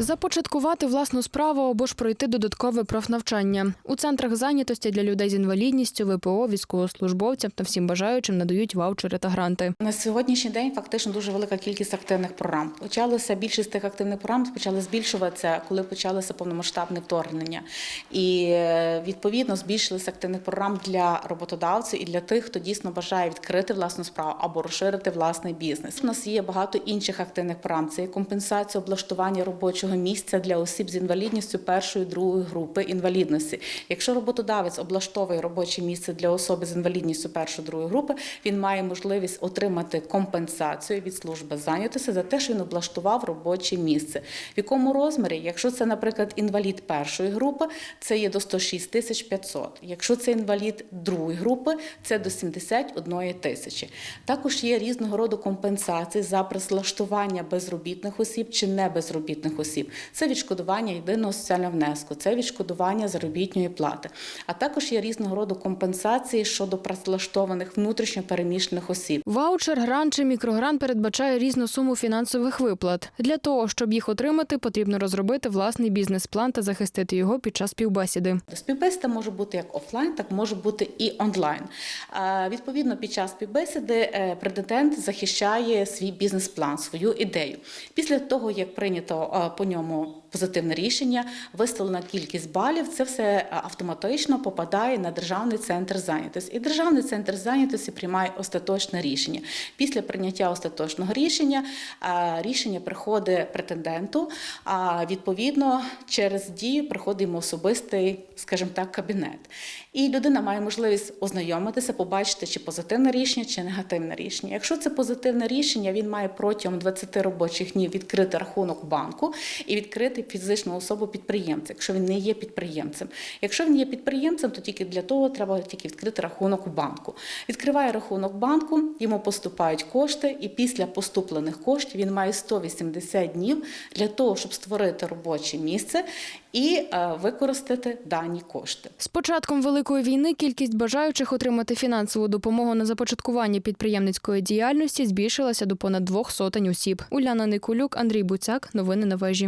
Започаткувати власну справу або ж пройти додаткове профнавчання. У центрах зайнятості для людей з інвалідністю, ВПО, військовослужбовцям та всім бажаючим надають ваучери та гранти. На сьогоднішній день фактично дуже велика кількість активних програм. Почалося більшість тих активних програм почали збільшуватися, коли почалося повномасштабне вторгнення. І е, відповідно збільшилися активних програм для роботодавців і для тих, хто дійсно бажає відкрити власну справу або розширити власний бізнес. У нас є багато інших активних програм. Це компенсація облаштування робочого місця для осіб з інвалідністю першої другої групи інвалідності. Якщо роботодавець облаштовує робоче місце для особи з інвалідністю першої другої групи, він має можливість отримати компенсацію від служби зайнятості за те, що він облаштував робоче місце. В якому розмірі, якщо це, наприклад, інвалід першої групи, це є до 106 тисяч 500. Якщо це інвалід другої групи, це до 71 тисячі. Також є різного роду компенсації за прислаштування безробітних осіб чи небезробітних осіб. Це відшкодування єдиного соціального внеску, це відшкодування заробітної плати. А також є різного роду компенсації щодо працевлаштованих внутрішньо переміщених осіб. Ваучер, грант чи мікрогрант передбачає різну суму фінансових виплат. Для того, щоб їх отримати, потрібно розробити власний бізнес-план та захистити його під час співбесіди. Співбесіда може бути як офлайн, так може бути і онлайн. Відповідно, під час співбесіди е, претендент захищає свій бізнес-план, свою ідею. Після того, як прийнято е, по ньому позитивне рішення, виставлена кількість балів, це все е, автоматично попадає на державний центр зайнятості. І державний центр зайнятості приймає остаточне рішення. Після прийняття остаточного рішення е, рішення приходить претенденту. А відповідно через дію приходить особистий, скажімо так, кабінет. І людина має можливість ознайомитися, побачити, чи позитивне рішення, чи негативне рішення. Якщо це позитивне рішення, він має протягом 20 робочих днів відкрити рахунок банку і відкрити фізичну особу підприємця, якщо він не є підприємцем. Якщо він є підприємцем, то тільки для того треба тільки відкрити рахунок у банку. Відкриває рахунок банку, йому поступають кошти, і після поступлених коштів він має 180 днів для того, щоб створити робоче місце і е, використати дані кошти. З початком великої війни кількість бажаючих отримати фінансову допомогу на започаткування підприємницької діяльності збільшилася до понад двох сотень осіб. Уляна Никулюк, Андрій Буцяк. Новини на вежі.